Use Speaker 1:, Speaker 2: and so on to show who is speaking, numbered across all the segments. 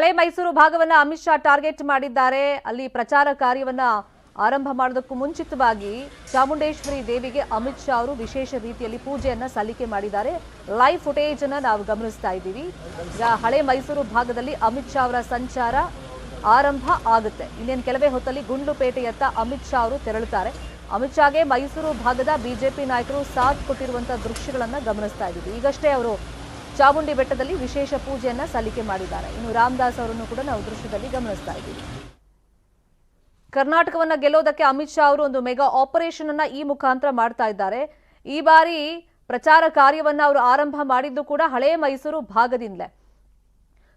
Speaker 1: ಹಳೆ ಮೈಸೂರು ಭಾಗವನ್ನ ಅಮಿತ್ ಶಾ ಟಾರ್ಗೆಟ್ ಮಾಡಿದ್ದಾರೆ. ಅಲ್ಲಿ ಪ್ರಚಾರ ಕಾರ್ಯವನ್ನ ಆರಂಭ ಮಾಡೋದಕ್ಕೂ ಮುಂಚಿತವಾಗಿ ಚಾಮುಂಡೇಶ್ವರಿ ದೇವಿಗೆ ಅಮಿತ್ ಶಾ ಅವರು ವಿಶೇಷ ರೀತಿಯಲ್ಲಿ ಪೂಜೆಯನ್ನ ಸಲ್ಲಿಕೆ ಮಾಡಿದ್ದಾರೆ. ಲೈವ್ ಫುಟೇಜ್ ಅನ್ನ ನಾವು ಗಮನಿಸ್ತಾ ಇದ್ದೀವಿ. ಹಳೆ ಮೈಸೂರು ಭಾಗದಲ್ಲಿ ಅಮಿತ್ ಶಾ ಅವರ ಸಂಚಾರ ಆರಂಭ ಆಗುತ್ತೆ. ಇನ್ನೇನು ಕೆಲವೇ ಹೊತ್ತಲ್ಲಿ ಗುಂಡ್ಲುಪೇಟೆಯತ್ತ ಅಮಿತ್ ಶಾ ಅವರು ತೆರಳುತ್ತಾರೆ. ಅಮಿತ್ ಶಾಗೆ ಮೈಸೂರು ಭಾಗದ ಬಿಜೆಪಿ ನಾಯಕರು ಸಾಥ್ ಕೊಟ್ಟಿರುವಂತಹ ದೃಶ್ಯಗಳನ್ನ ಗಮನಿಸ್ತಾ ಇದ್ದೀವಿ. ಈಗಷ್ಟೇ ಅವರು ಚಾಮುಂಡಿ ಬೆಟ್ಟದಲ್ಲಿ ವಿಶೇಷ ಪೂಜೆಯನ್ನ ಸಲ್ಲಿಕೆ ಮಾಡಿದ್ದಾರೆ. ಇನ್ನು ರಾಮದಾಸ್ ಅವರನ್ನು ಕೂಡ ನಾವು ದೃಶ್ಯದಲ್ಲಿ ಗಮನಿಸ್ತಾ ಇದ್ದೀವಿ. ಕರ್ನಾಟಕವನ್ನ ಗೆಲ್ಲೋದಕ್ಕೆ ಅಮಿತ್ ಶಾ ಅವರು ಒಂದು ಮೆಗಾ ಆಪರೇಷನ್ ಅನ್ನ ಈ ಮುಖಾಂತರ ಮಾಡ್ತಾ ಇದ್ದಾರೆ. ಈ ಬಾರಿ ಪ್ರಚಾರ ಕಾರ್ಯವನ್ನ ಅವರು ಆರಂಭ ಮಾಡಿದ್ದು ಕೂಡ ಹಳೆ ಮೈಸೂರು ಭಾಗದಿಂದಲೇ.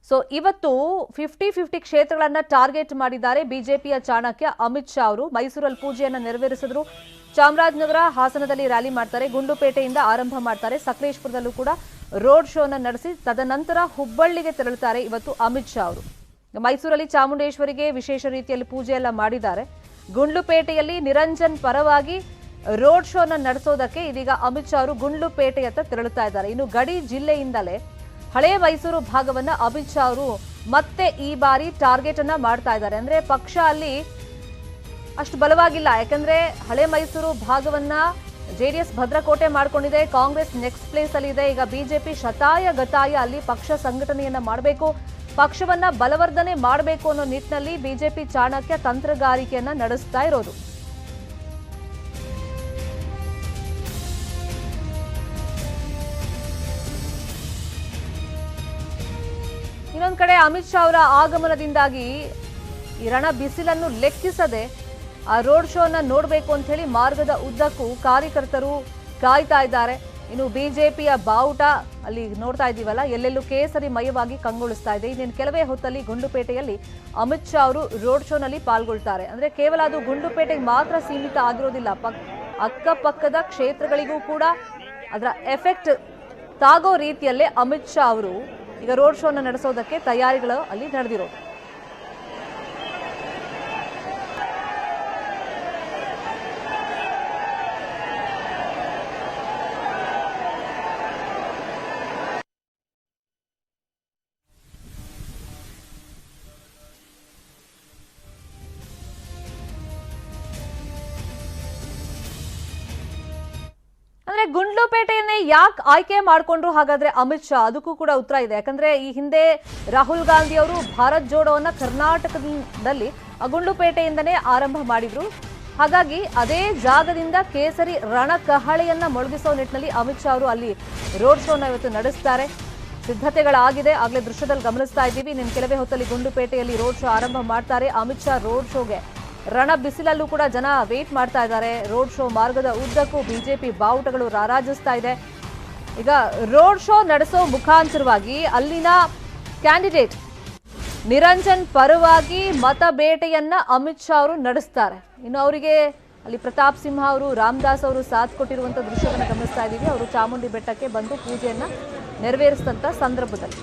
Speaker 1: ಸೊ ಇವತ್ತು ಫಿಫ್ಟಿ ಫಿಫ್ಟಿ ಕ್ಷೇತ್ರಗಳನ್ನ ಟಾರ್ಗೆಟ್ ಮಾಡಿದ್ದಾರೆ ಬಿಜೆಪಿಯ ಚಾಣಕ್ಯ ಅಮಿತ್ ಶಾ ಅವರು. ಮೈಸೂರಲ್ಲಿ ಪೂಜೆಯನ್ನು ನೆರವೇರಿಸಿದ್ರು. ಚಾಮರಾಜನಗರ ಹಾಸನದಲ್ಲಿ ರ್ಯಾಲಿ ಮಾಡ್ತಾರೆ. ಗುಂಡುಪೇಟೆಯಿಂದ ಆರಂಭ ಮಾಡ್ತಾರೆ. ಸಕಲೇಶ್ಪುರದಲ್ಲೂ ಕೂಡ ರೋಡ್ ಶೋನ ನಡೆಸಿ ತದನಂತರ ಹುಬ್ಬಳ್ಳಿಗೆ ತೆರಳುತ್ತಾರೆ ಇವತ್ತು ಅಮಿತ್ ಶಾ ಅವರು. ಮೈಸೂರಲ್ಲಿ ಚಾಮುಂಡೇಶ್ವರಿಗೆ ವಿಶೇಷ ರೀತಿಯಲ್ಲಿ ಪೂಜೆ ಎಲ್ಲ ಮಾಡಿದ್ದಾರೆ. ಗುಂಡ್ಲುಪೇಟೆಯಲ್ಲಿ ನಿರಂಜನ್ ಪರವಾಗಿ ರೋಡ್ ಶೋನ ನಡೆಸೋದಕ್ಕೆ ಇದೀಗ ಅಮಿತ್ ಶಾ ಅವರು ಗುಂಡ್ಲುಪೇಟೆಯತ್ತ ತೆರಳುತ್ತಾ ಇದ್ದಾರೆ. ಇನ್ನು ಗಡಿ ಜಿಲ್ಲೆಯಿಂದಲೇ ಹಳೆ ಮೈಸೂರು ಭಾಗವನ್ನ ಅಮಿತ್ ಶಾ ಅವರು ಮತ್ತೆ ಈ ಬಾರಿ ಟಾರ್ಗೆಟ್ ಅನ್ನ ಮಾಡ್ತಾ ಇದ್ದಾರೆ. ಅಂದ್ರೆ ಪಕ್ಷ ಅಲ್ಲಿ ಅಷ್ಟು ಬಲವಾಗಿಲ್ಲ. ಯಾಕಂದ್ರೆ ಹಳೆ ಮೈಸೂರು ಭಾಗವನ್ನ ಜೆಡಿಎಸ್ ಭದ್ರಕೋಟೆ ಮಾಡಿಕೊಂಡಿದೆ, ಕಾಂಗ್ರೆಸ್ ನೆಕ್ಸ್ಟ್ ಪ್ಲೇಸ್ ಅಲ್ಲಿ ಇದೆ. ಈಗ ಬಿಜೆಪಿ ಶತಾಯ ಗತಾಯ ಅಲ್ಲಿ ಪಕ್ಷ ಸಂಘಟನೆಯನ್ನ ಮಾಡಬೇಕು. ಪಕ್ಷವನ್ನ ಬಲವರ್ಧನೆ ಮಾಡಬೇಕು ಅನ್ನೋ ನಿಟ್ಟಿನಲ್ಲಿ ಬಿಜೆಪಿ ಚಾಣಕ್ಯ ತಂತ್ರಗಾರಿಕೆಯನ್ನ ನಡೆಸ್ತಾ ಇರೋದು. ಇನ್ನೊಂದು ಕಡೆ ಅಮಿತ್ ಶಾ ಅವರ ಆಗಮನದಿಂದಾಗಿ ಈ ರಣ ಬಿಸಿಲನ್ನು ಲೆಕ್ಕಿಸದೆ ರೋಡ್ ಶೋನ ನೋಡಬೇಕು ಅಂತ ಹೇಳಿ ಮಾರ್ಗದ ಉದ್ದಕ್ಕೂ ಕಾರ್ಯಕರ್ತರು ಕಾಯ್ತಾ ಇದ್ದಾರೆ. ಇನ್ನು ಬಿಜೆಪಿಯ ಬಾವುಟ ಅಲ್ಲಿ ನೋಡ್ತಾ ಇದ್ದೀವಲ್ಲ, ಎಲ್ಲೆಲ್ಲೂ ಕೇಸರಿ ಮಯವಾಗಿ ಕಂಗೊಳಿಸ್ತಾ ಇದೆ. ಇನ್ನೇನು ಕೆಲವೇ ಹೊತ್ತಲ್ಲಿ ಗುಂಡುಪೇಟೆಯಲ್ಲಿ ಅಮಿತ್ ಶಾ ಅವರು ರೋಡ್ ಶೋನಲ್ಲಿ ಪಾಲ್ಗೊಳ್ತಾರೆ. ಅಂದ್ರೆ ಕೇವಲ ಅದು ಗುಂಡುಪೇಟೆಗೆ ಮಾತ್ರ ಸೀಮಿತ ಆಗಿರೋದಿಲ್ಲ. ಪಕ್, ಅಕ್ಕಪಕ್ಕದ ಕ್ಷೇತ್ರಗಳಿಗೂ ಕೂಡ ಅದರ ಎಫೆಕ್ಟ್ ತಾಗೋ ರೀತಿಯಲ್ಲೇ ಅಮಿತ್ ಶಾ ಅವರು ಈಗ ರೋಡ್ ಶೋನ ನಡೆಸೋದಕ್ಕೆ ತಯಾರಿಗಳು ಅಲ್ಲಿ ನಡೆದಿರೋದು. ಅಂದ್ರೆ ಗುಂಡ್ಲುಪೇಟೆಯನ್ನೇ ಯಾಕೆ ಆಯ್ಕೆ ಮಾಡಿಕೊಂಡ್ರು ಹಾಗಾದ್ರೆ ಅಮಿತ್ ಶಾ? ಅದಕ್ಕೂ ಕೂಡ ಉತ್ತರ ಇದೆ. ಯಾಕಂದ್ರೆ ಈ ಹಿಂದೆ ರಾಹುಲ್ ಗಾಂಧಿ ಅವರು ಭಾರತ್ ಜೋಡೋವನ್ನ ಕರ್ನಾಟಕದಲ್ಲಿ ಗುಂಡ್ಲುಪೇಟೆಯಿಂದನೇ ಆರಂಭ ಮಾಡಿದ್ರು. ಹಾಗಾಗಿ ಅದೇ ಜಾಗದಿಂದ ಕೇಸರಿ ರಣಕಹಳೆಯನ್ನ ಮೊಳಗಿಸೋ ನಿಟ್ಟಿನಲ್ಲಿ ಅಮಿತ್ ಶಾ ಅವರು ಅಲ್ಲಿ ರೋಡ್ ಶೋನ ಇವತ್ತು ನಡೆಸ್ತಾರೆ. ಸಿದ್ಧತೆಗಳಾಗಿದೆ. ಆಗ್ಲೇ ದೃಶ್ಯದಲ್ಲಿ ಗಮನಿಸ್ತಾ ಇದ್ದೀವಿ. ನಿನ್ನ ಕೆಲವೇ ಹೊತ್ತಲ್ಲಿ ಗುಂಡುಪೇಟೆಯಲ್ಲಿ ರೋಡ್ ಶೋ ಆರಂಭ ಮಾಡ್ತಾರೆ. ಅಮಿತ್ ಶಾ ರೋಡ್ ಶೋಗೆ ರಣ ಬಿಸಿಲಲ್ಲೂ ಕೂಡ ಜನ ವೇಟ್ ಮಾಡ್ತಾ ಇದ್ದಾರೆ. ರೋಡ್ ಶೋ ಮಾರ್ಗದ ಉದ್ದಕ್ಕೂ ಬಿಜೆಪಿ ಬಾವುಟಗಳು ರಾರಾಜಿಸ್ತಾ ಇದೆ. ಈಗ ರೋಡ್ ಶೋ ನಡೆಸೋ ಮುಖಾಂತರವಾಗಿ ಅಲ್ಲಿನ ಕ್ಯಾಂಡಿಡೇಟ್ ನಿರಂಜನ್ ಪರವಾಗಿ ಮತ ಬೇಟೆಯನ್ನ ಅಮಿತ್ ಶಾ ಅವರು ನಡೆಸ್ತಾರೆ. ಇನ್ನು ಅವರಿಗೆ ಅಲ್ಲಿ ಪ್ರತಾಪ್ ಸಿಂಹ ಅವರು, ರಾಮದಾಸ್ ಅವರು ಸಾಥ್ ಕೊಟ್ಟಿರುವಂತ ದೃಶ್ಯವನ್ನು ಗಮನಿಸ್ತಾ ಇದ್ದೀವಿ. ಅವರು ಚಾಮುಂಡಿ ಬೆಟ್ಟಕ್ಕೆ ಬಂದು ಪೂಜೆಯನ್ನ ನೆರವೇರಿಸಿದಂತ ಸಂದರ್ಭದಲ್ಲಿ.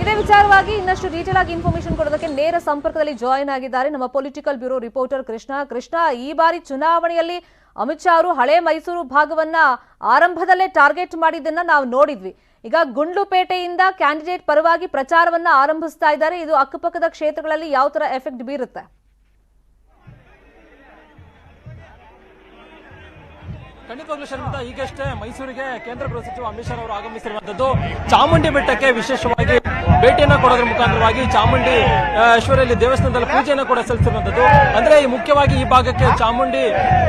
Speaker 1: ಇದೇ ವಿಚಾರವಾಗಿ ಇನ್ನಷ್ಟು ಡೀಟೇಲ್ ಆಗಿ ಇನ್ಫಾರ್ಮೇಶನ್ ಕೊಡೋದಕ್ಕೆ ನೇರ ಸಂಪರ್ಕದಲ್ಲಿ ಜಾಯಿನ್ ಆಗಿದ್ದಾರೆ ನಮ್ಮ political bureau reporter Krishna. Krishna, ಈ ಬಾರಿ ಚುನಾವಣೆಯಲ್ಲಿ ಅಮಿತ್ ಶಾ ಅವರು ಹಳೆ ಮೈಸೂರು ಭಾಗವನ್ನ ಆರಂಭದಲ್ಲೇ ಟಾರ್ಗೆಟ್ ಮಾಡಿದ್ದನ್ನ ನಾವು ನೋಡಿದ್ವಿ. ಈಗ ಗುಂಡ್ಲುಪೇಟೆಯಿಂದ ಕ್ಯಾಂಡಿಡೇಟ್ ಪರವಾಗಿ ಪ್ರಚಾರವನ್ನ ಆರಂಭಿಸ್ತಾ ಇದ್ದಾರೆ. ಇದು ಅಕ್ಕಪಕ್ಕದ ಕ್ಷೇತ್ರಗಳಲ್ಲಿ ಯಾವ ತರ ಎಫೆಕ್ಟ್ ಬೀರುತ್ತೆ?
Speaker 2: ಖಂಡಿತವಾಗ್ಲೂ ಶರ್ಮಿತ ಈಗಷ್ಟೇ ಮೈಸೂರಿಗೆ ಕೇಂದ್ರ ಗೃಹ ಸಚಿವ ಅಮಿತ್ ಶಾ ಅವರು ಆಗಮಿಸಿರುವಂತದ್ದು ಚಾಮುಂಡಿ ಬೆಟ್ಟಕ್ಕೆ ವಿಶೇಷವಾಗಿ ಭೇಟಿಯನ್ನ ಕೊಡೋದ್ರ ಮುಖಾಂತರವಾಗಿ ಚಾಮುಂಡಿ ಈಶ್ವರಲ್ಲಿ ದೇವಸ್ಥಾನದಲ್ಲಿ ಪೂಜೆಯನ್ನು ಕೂಡ ಸಲ್ಲಿಸಿರುವಂತದ್ದು ಅಂದ್ರೆ ಈ ಮುಖ್ಯವಾಗಿ ಈ ಭಾಗಕ್ಕೆ ಚಾಮುಂಡಿ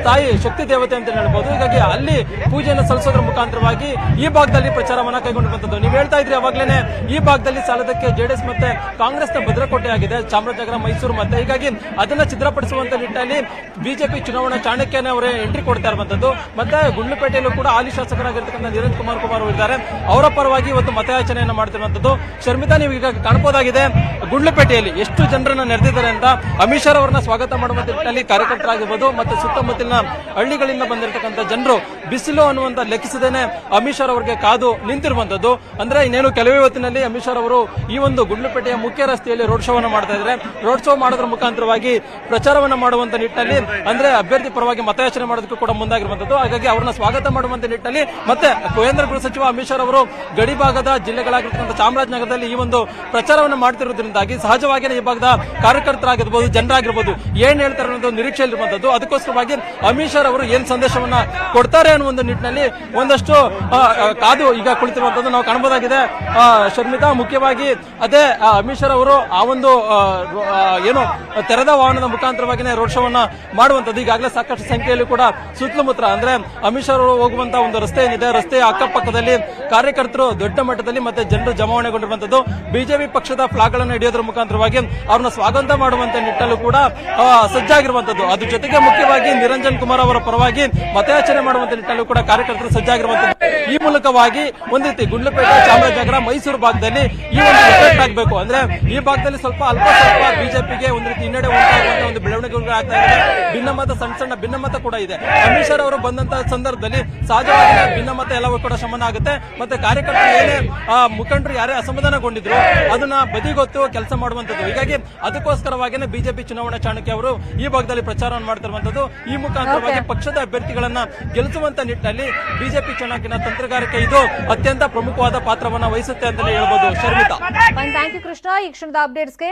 Speaker 2: ತಾಯಿ ಶಕ್ತಿ ದೇವತೆ ಅಂತ ಹೇಳ್ಬೋದು. ಹೀಗಾಗಿ ಅಲ್ಲಿ ಪೂಜೆಯನ್ನು ಸಲ್ಲಿಸೋದ್ರ ಮುಖಾಂತರವಾಗಿ ಈ ಭಾಗದಲ್ಲಿ ಪ್ರಚಾರವನ್ನ ಕೈಗೊಂಡಿರುವಂತದ್ದು ನೀವು ಹೇಳ್ತಾ ಇದ್ರಿ ಅವಾಗ್ಲೇನೆ, ಈ ಭಾಗದಲ್ಲಿ ಸಾಲದಕ್ಕೆ ಜೆಡಿಎಸ್ ಮತ್ತೆ ಕಾಂಗ್ರೆಸ್ನ ಭದ್ರಕೋಟೆ ಆಗಿದೆ, ಚಾಮರಾಜನಗರ, ಮೈಸೂರು ಮತ್ತೆ. ಹೀಗಾಗಿ ಅದನ್ನ ಚಿತ್ರಪಡಿಸುವಂತ ನಿಟ್ಟಿನಲ್ಲಿ ಬಿಜೆಪಿ ಚುನಾವಣಾ ಚಾಣಕ್ಯನೇ ಅವರೇ ಎಂಟ್ರಿ ಕೊಡ್ತಾ ಇರುವಂತದ್ದು ಮತ್ತೆ ಗುಂಡ್ಲುಪೇಟೆಯಲ್ಲೂ ಕೂಡ ಹಾಲಿ ಶಾಸಕರಾಗಿರ್ತಕ್ಕಂಥ ನಿರಂಜ್ ಕುಮಾರ್ ಕುಮಾರ್ ಇದ್ದಾರೆ. ಅವರ ಪರವಾಗಿ ಇವತ್ತು ಮತಯಾಚನೆಯನ್ನು ಮಾಡ್ತಿರುವಂತದ್ದು ಶರ್ಮಿತಾ ನೀವು ಈಗ ಕಾಣಬಹುದಾಗಿದೆ ಗುಂಡ್ಲುಪೇಟೆಯಲ್ಲಿ ಎಷ್ಟು ಜನರನ್ನು ನೆರೆದಿದ್ದಾರೆ ಅಂತ ಅಮಿತ್ ಶಾ ಅವರನ್ನ ಸ್ವಾಗತ ಮಾಡುವ ನಿಟ್ಟಿನಲ್ಲಿ ಕಾರ್ಯಕರ್ತರಾಗಿರ್ಬೋದು ಮತ್ತು ಸುತ್ತಮುತ್ತಲಿನ ಹಳ್ಳಿಗಳಿಂದ ಬಂದಿರತಕ್ಕಂತ ಜನರು ಬಿಸಿಲು ಅನ್ನುವಂತ ಲೆಕ್ಕಿಸದೇನೆ ಅಮಿತ್ ಶಾ ಅವರಿಗೆ ಕಾದು ನಿಂತಿರುವಂತದ್ದು ಅಂದ್ರೆ ಇನ್ನೇನು ಕೆಲವೇ ಹೊತ್ತಿನಲ್ಲಿ ಅಮಿತ್ ಶಾ ಅವರು ಈ ಒಂದು ಗುಂಡ್ಲುಪೇಟೆಯ ಮುಖ್ಯ ರಸ್ತೆಯಲ್ಲಿ ರೋಡ್ ಶೋವನ್ನು ಮಾಡ್ತಾ ಇದ್ದಾರೆ. ರೋಡ್ ಶೋ ಮಾಡೋದ್ರ ಮುಖಾಂತರವಾಗಿ ಪ್ರಚಾರವನ್ನ ಮಾಡುವಂತ ನಿಟ್ಟಿನಲ್ಲಿ, ಅಂದ್ರೆ ಅಭ್ಯರ್ಥಿ ಪರವಾಗಿ ಮತಯಾಚನೆ ಮಾಡೋದಕ್ಕೂ ಕೂಡ ಮುಂದಾಗಿರುವಂತದ್ದು ಹಾಗಾಗಿ ಅವರನ್ನ ಸ್ವಾಗತ ಮಾಡುವಂತ ನಿಟ್ಟಿನಲ್ಲಿ ಮತ್ತೆ ಕೇಂದ್ರ ಗೃಹ ಸಚಿವ ಅಮಿತ್ ಶಾ ಅವರು ಗಡಿ ಭಾಗದ ಜಿಲ್ಲೆಗಳಾಗಿರ್ತಕ್ಕಂಥ ಚಾಮರಾಜನಗರದಲ್ಲಿ ಈ ಒಂದು ಪ್ರಚಾರವನ್ನು ಮಾಡ್ತಿರೋದ್ರಿಂದಾಗಿ ಸಹಜವಾಗಿಯೇ ಈ ಭಾಗದ ಕಾರ್ಯಕರ್ತರಾಗಿರ್ಬೋದು, ಜನರಾಗಿರ್ಬೋದು ಏನ್ ಹೇಳ್ತಾರೆ ಅನ್ನೋದು ನಿರೀಕ್ಷೆಯಲ್ಲಿರುವಂತದ್ದು ಅದಕ್ಕೋಸ್ಕರವಾಗಿ ಅಮಿತ್ ಶಾ ಅವರು ಏನ್ ಸಂದೇಶವನ್ನ ಕೊಡ್ತಾರೆ ಅನ್ನೋ ಒಂದು ನಿಟ್ಟಿನಲ್ಲಿ ಒಂದಷ್ಟು ಕಾದು ಈಗ ಕುಳಿತಿರುವಂತದ್ದು ನಾವು ಕಾಣಬಹುದಾಗಿದೆ. ಶರ್ಮಿತಾ, ಮುಖ್ಯವಾಗಿ ಅದೇ ಅಮಿತ್ ಶಾ ಅವರು ಆ ಒಂದು ಏನು ತೆರೆದ ವಾಹನದ ಮುಖಾಂತರವಾಗಿನೇ ರೋಡ್ ಶೋವನ್ನ ಮಾಡುವಂತದ್ದು ಈಗಾಗಲೇ ಸಾಕಷ್ಟು ಸಂಖ್ಯೆಯಲ್ಲಿ ಕೂಡ ಸುತ್ತಮುತ್ತ ಅಂದ್ರೆ ಅಮಿತ್ ಶಾ ಅವರು ಹೋಗುವಂತ ಒಂದು ರಸ್ತೆ ಏನಿದೆ, ರಸ್ತೆಯ ಅಕ್ಕಪಕ್ಕದಲ್ಲಿ ಕಾರ್ಯಕರ್ತರು ದೊಡ್ಡ ಮಟ್ಟದಲ್ಲಿ ಮತ್ತೆ ಜನರು ಜಮಾವಣೆಗೊಂಡಿರುವಂತದ್ದು ಬಿಜೆಪಿ ಪಕ್ಷದ ಫ್ಲಾಗ್ಗಳನ್ನು ಹಿಡಿಯೋದ್ರ ಮುಖಾಂತರವಾಗಿ ಅವ್ರನ್ನ ಸ್ವಾಗತ ಮಾಡುವಂತ ನಿಟ್ಟಲ್ಲೂ ಕೂಡ ಸಜ್ಜಾಗಿರುವಂತದ್ದು. ಅದ್ರ ಜೊತೆಗೆ ಮುಖ್ಯವಾಗಿ ನಿರಂಜನ್ ಕುಮಾರ್ ಅವರ ಪರವಾಗಿ ಮತಯಾಚನೆ ಮಾಡುವಂತ ನಿಟ್ಟಲ್ಲೂ ಕೂಡ ಕಾರ್ಯಕರ್ತರು ಸಜ್ಜಾಗಿರುವಂತದ್ದು. ಈ ಮೂಲಕವಾಗಿ ಒಂದ್ ರೀತಿ ಗುಂಡ್ಲುಪೇಟೆ, ಚಾಮರಾಜನಗರ, ಮೈಸೂರು ಭಾಗದಲ್ಲಿ ಈ ಒಂದು ಎಫೆಕ್ಟ್ ಆಗಬೇಕು. ಅಂದ್ರೆ ಈ ಭಾಗದಲ್ಲಿ ಸ್ವಲ್ಪ ಅಲ್ಪ ಸ್ವಲ್ಪ ಬಿಜೆಪಿಗೆ ಒಂದ್ ರೀತಿ ಹಿನ್ನಡೆ ಉಂಟಾಗುವಂತ ಒಂದು ಬೆಳವಣಿಗೆಗಳು ಆಗ್ತಾ ಇದೆ. ಭಿನ್ನಮತ ಸಣ್ಣ ಸಣ್ಣ ಭಿನ್ನಮತ ಕೂಡ ಇದೆ. ಅಮಿತ್ ಅವರು ಬಂದಂತ ಸಂದರ್ಭದಲ್ಲಿ ಸಹಜವಾಗಿ ಭಿನ್ನಮತ ಎಲ್ಲವೂ ಕೂಡ ಶಮನ ಆಗುತ್ತೆ. ಮತ್ತೆ ಕಾರ್ಯಕರ್ತರು ಏನೇ ಮುಖಂಡರು ಯಾರೇ ಅಸಮಾಧಾನಗೊಂಡಿದ್ರು ಅದನ್ನ ಬದಿಗೊತ್ತು ಕೆಲಸ ಮಾಡುವಂತದ್ದು ಹೀಗಾಗಿ ಅದಕ್ಕೋಸ್ಕರವಾಗಿನ ಬಿಜೆಪಿ ಚುನಾವಣಾ ಚಾಣಕ್ಯ ಅವರು ಈ ಭಾಗದಲ್ಲಿ ಪ್ರಚಾರವನ್ನು ಮಾಡ್ತಿರುವಂತದ್ದು ಈ ಮುಖಾಂತರವಾಗಿ ಪಕ್ಷದ ಅಭ್ಯರ್ಥಿಗಳನ್ನ ಗೆಲ್ಲಿಸುವಂತ ನಿಟ್ಟಿನಲ್ಲಿ ಬಿಜೆಪಿ ಚುನಾವಣೆ ತಂತ್ರಗಾರಿಕೆ ಇದು ಅತ್ಯಂತ ಪ್ರಮುಖವಾದ ಪಾತ್ರವನ್ನ ವಹಿಸುತ್ತೆ ಅಂತಲೇ ಹೇಳ್ಬೋದು Sharmita.
Speaker 1: Fine thank you Krishna. ಈ ಕ್ಷಣದ ಅಪ್ಡೇಟ್ಸ್ಗೆ